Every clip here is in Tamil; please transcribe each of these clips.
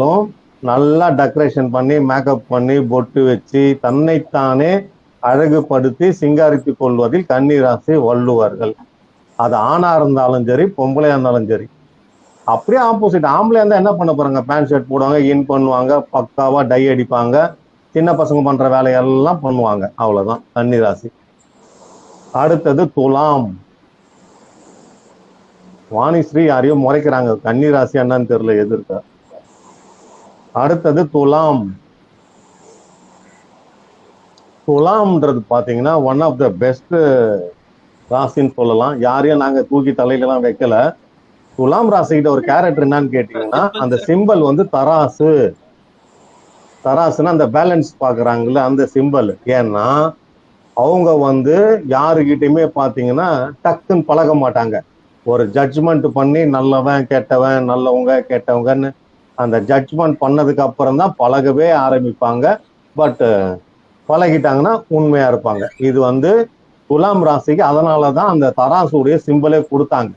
இருந்தாலும் நல்லா டெக்கரேஷன் பண்ணி மேக்கப் பண்ணி பொட்டு வச்சு தன்னைத்தானே அழகுபடுத்தி சிங்காரித்துக் கொள்வதில் கன்னிராசி வள்ளுவார்கள். அது ஆணா இருந்தாலும் சரி பொம்பளையா இருந்தாலும் சரி. அப்படியே ஆப்போசிட் ஆம்பளையா இருந்தா என்ன பண்ண போறாங்க? பேண்ட் ஷர்ட் போடுவாங்க இன் பண்ணுவாங்க பக்காவா டை அடிப்பாங்க சின்ன பசங்க பண்ற வேலையெல்லாம் பண்ணுவாங்க. அவ்வளவுதான். கன்னிராசி. அடுத்தது துலாம். வாணிஸ்ரீ யாரையும் முறைக்கிறாங்க. கன்னிராசி என்னன்னு தெரியல எதிர்க்க. அடுத்தது துலாம். துலாம்ன்றது பாத்தீங்கன்னா ஒன் ஆஃப் த பெஸ்ட் ராசின்னு சொல்லலாம். யாரையும் நாங்க தூக்கி தலையிலலாம் வைக்கல. துலாம் ராசிக்கிட்ட ஒரு கேரக்டர் என்னன்னு கேட்டீங்கன்னா அந்த சிம்பல் வந்து தராசு. தராசுன்னா அந்த பேலன்ஸ் பாக்குறாங்கல்ல அந்த சிம்பல் ஏன்னா அவங்க வந்து யாருகிட்டயுமே பாத்தீங்கன்னா டக்குன்னு பழக மாட்டாங்க. ஒரு ஜட்ஜ்மெண்ட் பண்ணி நல்லவன் கெட்டவன் நல்லவங்க கெட்டவங்கன்னு அந்த ஜட்ஜ்மெண்ட் பண்ணதுக்கு அப்புறம் தான் பழகவே ஆரம்பிப்பாங்க. பட் பழகிட்டாங்கன்னா உண்மையா இருப்பாங்க. இது வந்து துலாம் ராசிக்கு அதனால தான் அந்த தராசுடைய சிம்பிளே கொடுத்தாங்க.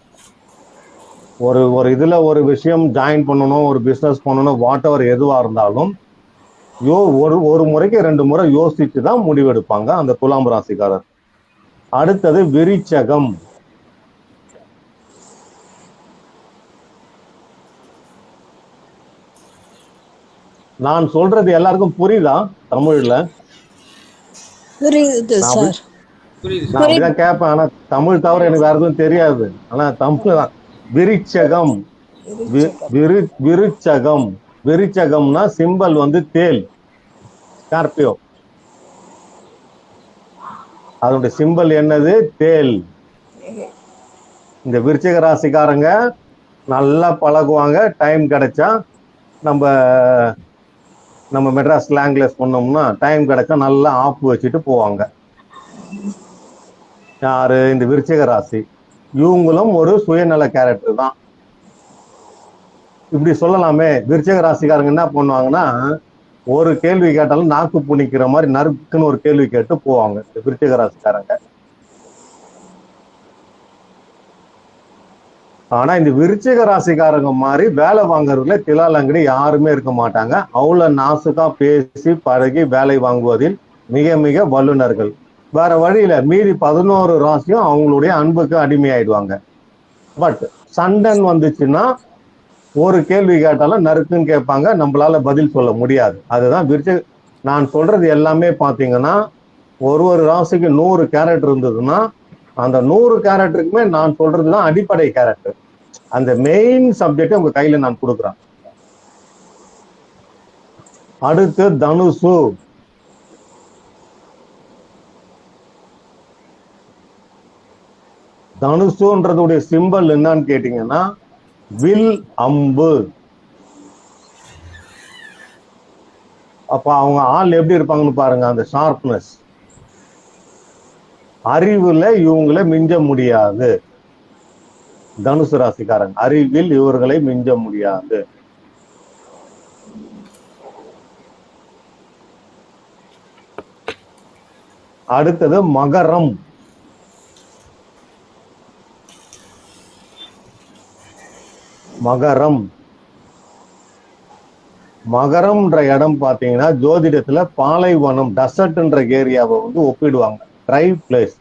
ஒரு ஒரு இதில் ஒரு விஷயம் ஜாயின் பண்ணணும் ஒரு பிஸ்னஸ் பண்ணணும் வாட் எவர் எதுவாக இருந்தாலும் யோ ஒரு ஒரு முறைக்கு ரெண்டு முறை யோசிச்சு தான் முடிவெடுப்பாங்க அந்த துலாம் ராசிக்காரர். அடுத்தது விரிச்சகம். நான் சொல்றது எல்லாருக்கும் புரியுதா தமிழ்ல? புரியுது சார். நான் அப்படிதான் கேட்பேன். ஆனா தமிழ் தவிர எனக்கு வேற எதுவும் தெரியாது. ஆனா தமிழ் தான். விரிச்சகம். விருச்சகம். விருச்சகம்னா சிம்பல் வந்து தேல் ஸ்கார்பியோ அதனுடைய சிம்பல் என்னது? தேல் இந்த விருச்சிக ராசிக்காரங்க நல்லா பழகுவாங்க. டைம் கிடைச்சா நம்ம நம்ம மெட்ராஸ் லாங்குவேஜ் பண்ணோம்னா டைம் கிடைச்சா நல்லா ஆப்பு வச்சுட்டு போவாங்க. யாரு? இந்த விருச்சிக ராசி. இவங்களும் ஒரு சுயநல கேரக்டர் தான். இப்படி சொல்லலாமே. விருச்சிக ராசிக்காரங்க என்ன பண்ணுவாங்கன்னா ஒரு கேள்வி கேட்டாலும் நாக்கு புணிக்கிற மாதிரி நறுக்குன்னு ஒரு கேள்வி கேட்டு போவாங்க. இந்த விருச்சிக ராசிக்காரங்க. ஆனா இந்த விருச்சிக ராசிக்காரங்க மாதிரி வேலை வாங்குறதுல திலாலங்கடி யாருமே இருக்க மாட்டாங்க. அவ்வளவு நாசுக்கா பேசி பழகி வேலை வாங்குவதில் மிக மிக வல்லுனர்கள் வேற வழியில மீதி பதினோரு ராசியும் அவங்களுடைய அன்புக்கு அடிமையாயிடுவாங்க. பட் சண்டன் வந்துச்சுன்னா ஒரு கேள்வி கேட்டாலும் நறுக்குன்னு கேட்பாங்க. நம்மளால பதில் சொல்ல முடியாது. அதுதான் விருச்சிக நான் சொல்றது எல்லாமே பாத்தீங்கன்னா ஒரு ஒரு ராசிக்கு நூறு கேரக்டர் இருந்ததுன்னா அந்த நூறு கேரக்டருக்குமே நான் சொல்றதுதான் அடிப்படை கேரக்டர். அந்த மெயின் சப்ஜெக்ட் உங்க கையில நான் கொடுக்குறேன். அடுத்து தனுசு. தனுசுன்றதுடைய சிம்பல் என்னன்னு கேட்டீங்கன்னா வில் அம்பு. அப்ப அவங்க ஆள் எப்படி இருப்பாங்கன்னு பாருங்க அந்த ஷார்ப்னஸ் அறிவுல இவங்களை மிஞ்ச முடியாது. தனுசு ராசிக்காரன் அறிவில் இவர்களை மிஞ்ச முடியாது. அடுத்தது மகரம். மகரம். மகரம்ன்ற இடம் பாத்தீங்கன்னா ஜோதிடத்துல பாலைவனம் டசர்ட்ன்ற ஏரியாவை வந்து ஒப்பிடுவாங்க. ட்ரை பிளேஸ்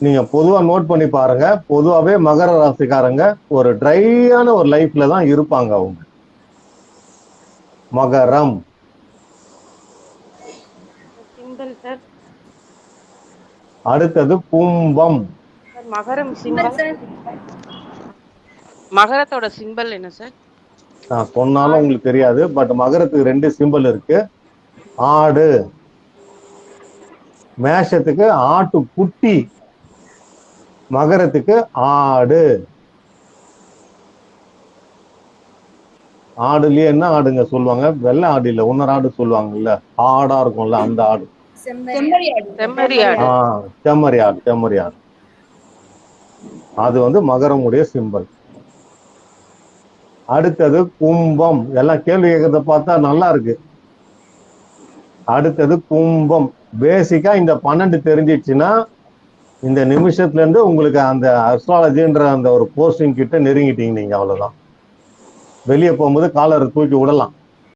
நீங்க பொதுவா நோட் பண்ணி பாருங்க. பொதுவாவே மகர ராசிக்காரங்க ஒரு ட்ரையான ஒரு லைஃப்ல தான் இருப்பாங்க அவங்க. மகரம். அடுத்தது கும்பம். சார் மகரம் சிம்பல் மகரத்தோட சிம்பல் என்ன சார் நான் சொன்னாலும் உங்களுக்கு தெரியாது பட் மகரத்துக்கு ரெண்டு சிம்பல் இருக்கு. ஆடு. மேஷத்துக்கு ஆட்டு குட்டி மகரத்துக்கு ஆடு. ஆடுலயே என்ன ஆடுங்க சொல்லுவாங்க? வெள்ளை ஆடு இல்ல இன்னொரு ஆடு சொல்லுவாங்கல்ல? ஆடா இருக்கும்ல அந்த ஆடு. செம்மறி ஆடு. செம்மறி ஆடு. அது வந்து மகரமுடைய சிம்பல் அடுத்தது கும்பம். எல்லாம் கேள்வி கேட்கறத பார்த்தா நல்லா இருக்கு. அடுத்தது கும்பம். பேசிக்கா இந்த பன்னெண்டு தெரிஞ்சிச்சுன்னா இந்த நிமிஷத்துல இருந்து உங்களுக்கு அந்த அஸ்ட்ராலஜின்ற அந்த ஒரு போஸ்டிங் கிட்ட நெருங்கிட்டீங்க நீங்க அவ்வளவுதான். வெளியே போகும்போது காலர் தூக்கி விடலாம்.